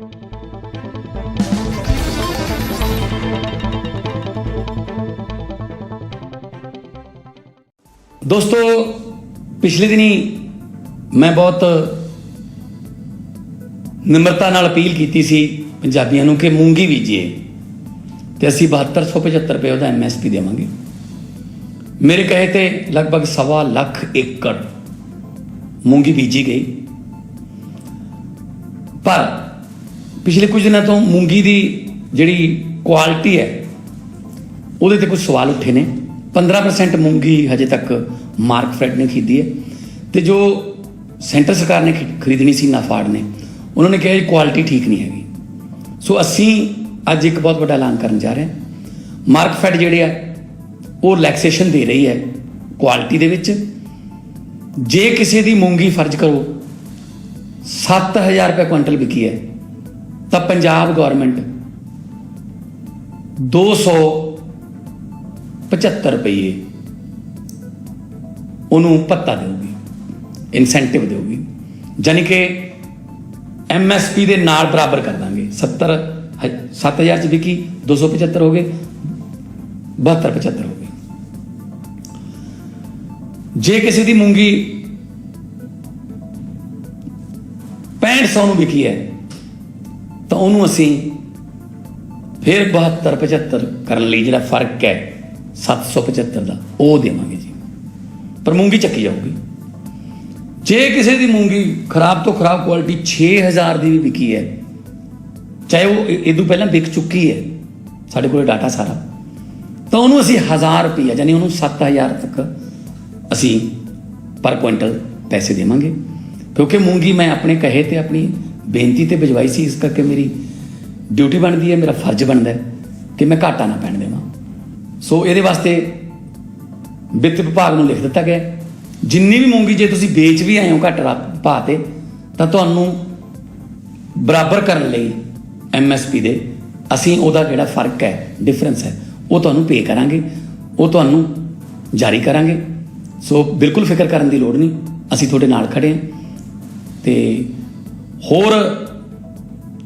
ਦੋਸਤੋ, ਪਿਛਲੇ ਦਿਨੀ ਮੈਂ ਬਹੁਤ ਨਿਮਰਤਾ ਨਾਲ ਅਪੀਲ ਕੀਤੀ ਸੀ ਪੰਜਾਬੀਆਂ ਨੂੰ ਕਿ ਮੂੰਗੀ ਬੀਜੀਏ ਤੇ ਅਸੀਂ 7275 ਰੁਪਏ ਉਹਦਾ ਐਮਐਸਪੀ ਦੇਵਾਂਗੇ। ਮੇਰੇ ਕਹੇ ਤੇ ਲਗਭਗ ਸਵਾ ਲੱਖ ਏਕੜ ਮੂੰਗੀ ਬੀਜੀ ਗਈ। ਪਰ ਪਿਛਲੇ ਕੁਝ ਦਿਨਾਂ ਤੋਂ ਮੂੰਗੀ ਦੀ ਜਿਹੜੀ ਕੁਆਲਿਟੀ ਹੈ, ਉਹਦੇ ਤੇ ਕੁਝ ਸਵਾਲ ਉੱਠੇ ਨੇ। 15% ਮੂੰਗੀ ਹਜੇ ਤੱਕ ਮਾਰਕ ਫੈਡ ਨੇ ਖਰੀਦੀ ਹੈ ਤੇ ਜੋ ਸੈਂਟਰ ਸਰਕਾਰ ਨੇ ਖਰੀਦਣੀ ਸੀ ਨਾਫਾੜ ਨੇ, ਉਹਨਾਂ ਨੇ ਕਿਹਾ ਇਹ ਕੁਆਲਿਟੀ ਠੀਕ ਨਹੀਂ ਹੈਗੀ। ਸੋ ਅਸੀਂ ਅੱਜ ਇੱਕ ਬਹੁਤ ਵੱਡਾ ਐਲਾਨ ਕਰਨ ਜਾ ਰਹੇ ਹਾਂ। ਮਾਰਕ ਫੈਡ ਜਿਹੜੇ ਆ, ਉਹ ਰਿਲੈਕਸੇਸ਼ਨ ਦੇ ਰਹੀ ਹੈ ਕੁਆਲਿਟੀ ਦੇ ਵਿੱਚ। ਜੇ ਕਿਸੇ ਦੀ ਮੂੰਗੀ ਫਰਜ਼ ਕਰੋ 7000 ਰੁਪਏ ਕੁਇੰਟਲ ਵਿਕੀ ਹੈ। ਤਾਂ ਪੰਜਾਬ ਗਵਰਨਮੈਂਟ 275 ਰੁਪਏ ਉਹਨੂੰ ਪੱਤਾ ਦੇਊਗੀ ਇਨਸੈਂਟਿਵ ਦੇਊਗੀ। ਯਾਨੀ ਕਿ ਐਮਐਸਪੀ ਦੇ ਨਾਲ ਬਰਾਬਰ ਕਰ ਦਾਂਗੇ। 70 ਹ- 7000 ਚ ਵਿਕੀ 275 ਹੋ ਗਏ 72 75 ਹੋ ਗਏ। ਜੇ ਕਿਸੇ ਦੀ ਮੂੰਗੀ 6500 ਨੂੰ ਵਿਕੀ ਹੈ ਤਾਂ ਉਹਨੂੰ ਅਸੀਂ ਫਿਰ 72 75 ਕਰਨ ਲਈ ਜਿਹੜਾ ਫ਼ਰਕ ਹੈ 775 ਦਾ, ਉਹ ਦੇਵਾਂਗੇ ਜੀ। ਪਰ ਮੂੰਗੀ ਚੱਕੀ ਜਾਊਗੀ। ਜੇ ਕਿਸੇ ਦੀ ਮੂੰਗੀ ਖਰਾਬ ਤੋਂ ਖਰਾਬ ਕੁਆਲਿਟੀ 6000 ਦੀ ਵੀ ਵਿਕੀ ਹੈ, ਚਾਹੇ ਉਹ ਇਹ- ਇਹਦੋਂ ਪਹਿਲਾਂ ਵਿਕ ਚੁੱਕੀ ਹੈ, ਸਾਡੇ ਕੋਲ ਡਾਟਾ ਸਾਰਾ, ਤਾਂ ਉਹਨੂੰ ਅਸੀਂ 1000 ਰੁਪਈਆ, ਯਾਨੀ ਉਹਨੂੰ 7000 ਤੱਕ ਅਸੀਂ ਪਰ ਕੁਇੰਟਲ ਪੈਸੇ ਦੇਵਾਂਗੇ। ਕਿਉਂਕਿ ਮੂੰਗੀ ਮੈਂ ਆਪਣੇ ਕਹੇ ਤੇ ਆਪਣੀ ਬੇਨਤੀ ਤੇ ਭਿਜਵਾਈ ਸੀ ਇਸ ਕਰਕੇ ਮੇਰੀ ਡਿਊਟੀ ਬਣਦੀ ਹੈ, ਮੇਰਾ ਫਰਜ਼ ਬਣਦਾ ਹੈ ਕਿ ਮੈਂ ਘਾਟਾ ਨਾ ਪੈਣ ਦੇਵਾਂ। ਸੋ ਇਹਦੇ ਵਾਸਤੇ ਵਿੱਤ ਵਿਭਾਗ ਨੂੰ ਲਿਖ ਦਿੱਤਾ ਗਿਆ ਜਿੰਨੀ ਵੀ ਮੂੰਗੀ ਜੇ ਤੁਸੀਂ ਵੇਚ ਵੀ ਆਏ ਹੋ ਘੱਟ ਰਾ- ਭਾਅ ਤੇ, ਤਾਂ ਤੁਹਾਨੂੰ ਬਰਾਬਰ ਕਰਨ ਲਈ ਐਮਐਸਪੀ ਦੇ ਅਸੀਂ ਉਹਦਾ ਜਿਹੜਾ ਫ਼ਰਕ ਹੈ ਡਿਫਰੈਂਸ ਹੈ, ਉਹ ਤੁਹਾਨੂੰ ਪੇ ਕਰਾਂਗੇ, ਉਹ ਤੁਹਾਨੂੰ ਜਾਰੀ ਕਰਾਂਗੇ। ਸੋ ਬਿਲਕੁਲ ਫਿਕਰ ਕਰਨ ਦੀ ਲੋੜ ਨਹੀਂ, ਅਸੀਂ ਤੁਹਾਡੇ ਨਾਲ ਖੜੇ ਹਾਂ ਤੇ ਹੋਰ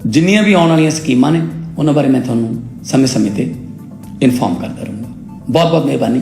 ਜਿੰਨੀਆਂ ਵੀ ਆਉਣ ਵਾਲੀਆਂ ਸਕੀਮਾਂ ਨੇ, ਉਹਨਾਂ ਬਾਰੇ ਮੈਂ ਤੁਹਾਨੂੰ ਸਮੇਂ-ਸਮੇਂ ਤੇ ਇਨਫੋਰਮ ਕਰਦਾ ਰਹੂੰਗਾ। ਬਹੁਤ ਬਹੁਤ ਮਿਹਰਬਾਨੀ।